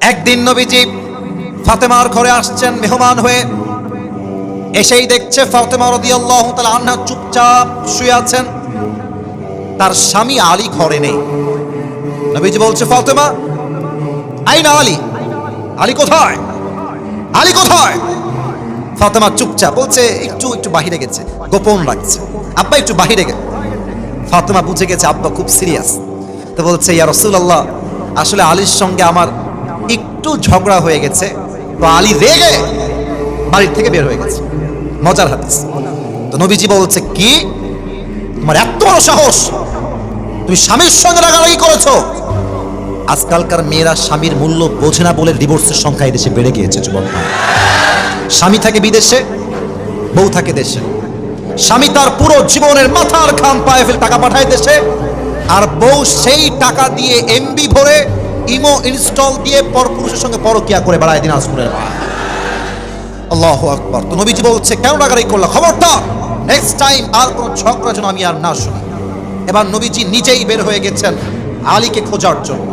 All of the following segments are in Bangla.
একদিন নবীজি ফাতেমার ঘরে আসছেন, মেহমান হয়ে। এসেই দেখছে ফাতেমা রাদিয়াল্লাহু তাআলা আন্না চুপচাপ শুয়ে আছেন। তার স্বামী আলী ঘরে নেই। নবীজি বলছে, ফাতেমা, আইনা আলী? আলী কোথায়? আলী কোথায়? ফাতেমা চুপচাপ বলছে, একটু একটু বাহিরে গেছে, গোপন রাখছে। আব্বা, একটু বাহিরে গেছে ফাতেমা বুঝে গেছে, আব্বা খুব সিরিয়াস। তো বলছে, ইয়া রসুল আল্লাহ আসলে আলীর সঙ্গে আমার একটু ঝগড়া হয়ে গেছে, তো আলী রেগে বাড়ির থেকে বের হয়ে গেছে। মজার হাদিস। তো নবীজি বলছে, কি? তোমার এত বড় সাহস? তুমি স্বামীর সঙ্গে রাগারাগি করেছ? আজকালকার মেয়েরা স্বামীর মূল্য বোঝে না বলে ডিভোর্সের সংখ্যা এই দেশে বেড়ে গিয়েছে, যুবক স্বামী থাকে বিদেশে, বউ থাকে দেশে। স্বামী তার পুরো জীবনের মাথার খাম পায়ে ফেলে টাকা পাঠায় দেশে, আর বউ সেই টাকা দিয়ে এমবি ভরে ইমো ইনস্টল দিয়ে পরপুরুষের সঙ্গে পরকিয়া করে বেড়ায় দিনাজপুরের মা আল্লাহ আকবর। তো নবীজি বলছে, কেন রাগারাগি করল? খবরটা নেক্সট টাইম আর কোনো ঝগড়া যেন আমি আর না শুনি। এবার নবীজি নিজেই বের হয়ে গেছেন আলীকে খোঁজার জন্য।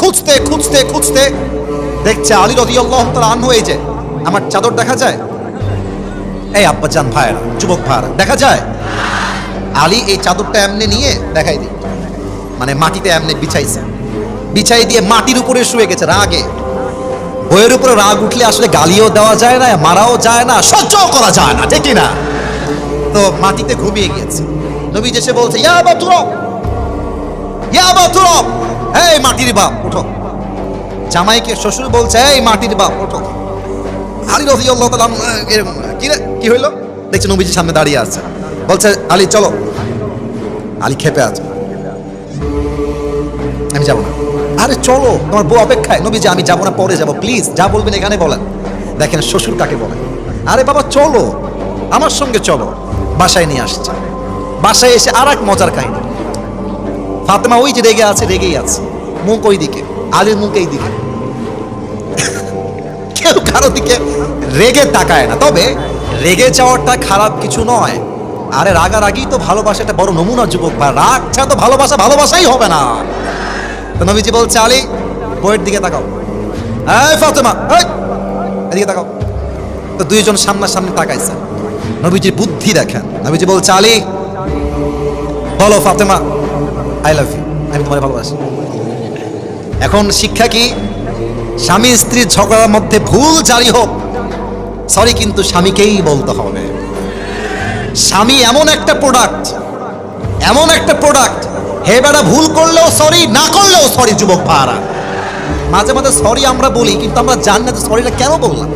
খুঁজতে খুঁজতে খুঁজতে দেখছে আলী রদি আল্লাহ তালা আন হয়ে যে, আমার চাদর দেখা যায়? এই আব্বাজান ভাইরা যুবক ভাইরা দেখা যায়? আলী এই চাদরটা এমনি নিয়ে দেখাই দিই। মানে মাটিতে এমনি বিছাইছে। বিছাই দিয়ে মাটির উপরে শুয়ে গেছে রাগে। বইয়ের উপরে রাগ উঠলে আসলে গালিও দেওয়া যায় না, মারাও যায় না সহ্য করা যায় না ঠিক না? তো মাটিতে ঘুমিয়ে গিয়েছে। নবী এসে বলছে, ইয়া বাতুরব ইয়া বা বাতুরব এই মাটির বাপ ওঠো জামাইকে শ্বশুর বলছে, এই মাটির বাপ ওঠো আলী রফি আল্লাহ কি রে, কি হইল? দেখছে নবীজির সামনে দাঁড়িয়ে আছে। বলছে, আলী, চলো। আলী খেপে আছে। আমি যাব না। আরে চলো, তোমার বউ অপেক্ষায়। নবীজি আমি যাব না, পরে যাব। প্লিজ, যা বলবেন এখানে বলেন। দেখেন, শ্বশুর কাকে বলে? আরে বাবা, চলো। আমার সঙ্গে চলো। বাসায় নিয়ে আসছে। বাসায় এসে আর এক মজার কাহিনী। ফাতেমা ওই যে রেগে আছে, রেগেই আছে। মুখ ওই দিকে আলীর মুখ এই দিকে কেউ কারও দিকে রেগে তাকায় না। তবে রেগে যাওয়াটা খারাপ কিছু নয়। আরে রাগারাগি তো ভালোবাসা একটা বড় নমুনা যুবক বা রাগ ছাড়া তো ভালোবাসা ভালোবাসাই হবে না। তো নবীজি বলছে, আলী, বইয়ের দিকে তাকাও। এই ফাতেমা, এই, এদিকে তাকাও। তো দুইজন সামনাসামনি তাকাইছে। নবীজির বুদ্ধি দেখেন। নবীজি বলছে, আলী, বলো ফাতেমা আই লাভ ইউ আমি তোমার ভালোবাসি। এখন শিক্ষা কি? স্বামী স্ত্রীর ঝগড়ার মধ্যে ভুল জারি হোক সরি কিন্তু স্বামীকেই বলতে হবে। স্বামী এমন একটা প্রোডাক্ট এমন একটা প্রোডাক্ট হে বেটা ভুল করলেও সরি না করলেও সরি যুবক ভাড়া। মাঝে মাঝে সরি আমরা বলি, কিন্তু আমরা জানি না যে সরিটা কেন বললাম।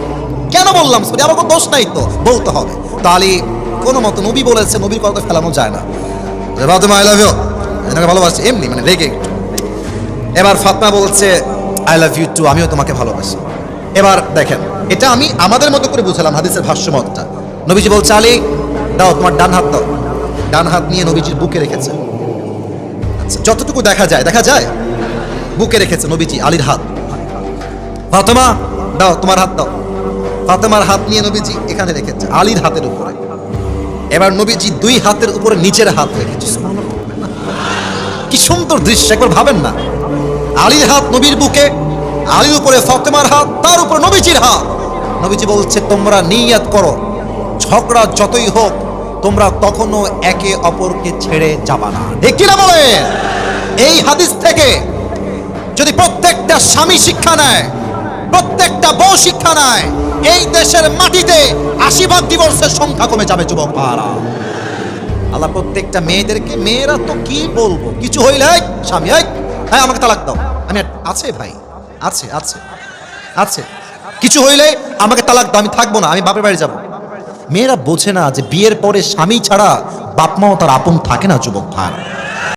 কেন বললাম সরি আমার কোনো দোষ নাই তো, বলতে হবে। তাহলে কোনো মতো নবী বলেছে, নবীর কথা ফেলানো যায় না। তুমি আই লাভ ইউ এনাকে ভালোবাসি, এমনি মানে রেগে এবার ফাতমা বলছে আই লাভ ইউ টু আমিও তোমাকে ভালোবাসি। এবার দেখেন, এটা আমি আমাদের মতো করে বুঝালাম হাদিসের ভাষ্যমতটা নবীজি বলছে, আলী, দাও তোমার ডান হাত দাও। ডান হাত নিয়ে নবীজির বুকে রেখেছে। যতটুকু দেখা যায় দেখা যায়? বুকে রেখেছে নবীজি, আলীর হাত। ফাতেমা, দাও, তোমার হাত দাও। ফাতেমার হাত নিয়ে নবীজি এখানে রেখেছে, আলীর হাতের উপরে। এবার নবীজি দুই হাতের উপরে নিচের হাত রেখেছে কি সুন্দর দৃশ্য, একবার ভাবেন না। আলীর হাত নবীর বুকে, আলীর উপরে ফাতেমার হাত, তার উপর নবীজির হাত। নবীজি বলছে, তোমরা নিয়াত করো, ঝগড়া যতই হোক তোমরা কখনো একে অপরকে ছেড়ে যাবা না। ঠিক কিনা বলে এই হাদিস থেকে যদি প্রত্যেকটা স্বামী শিক্ষা নেয় প্রত্যেকটা বউ শিক্ষা নেয় এই দেশের মাটিতে আশি ভাগ ডিভোর্সের সংখ্যা কমে যাবে যুবক ভাড়া আল্লাহ প্রত্যেকটা মেয়েদেরকে মেয়েরা তো কি বলব? কিছু হইলে "এই, স্বামী হ্যাঁ আমাকে তালাক দাও। আমি আছে ভাই আছে আছে আছে। কিছু হইলে আমাকে তালাক দাও আমি থাকব না আমি বাপের বাড়ি যাব। মেয়েরা বোঝে না যে বিয়ের পরে স্বামী ছাড়া বাপমাও তার আপন থাকে না, যুবক ভাই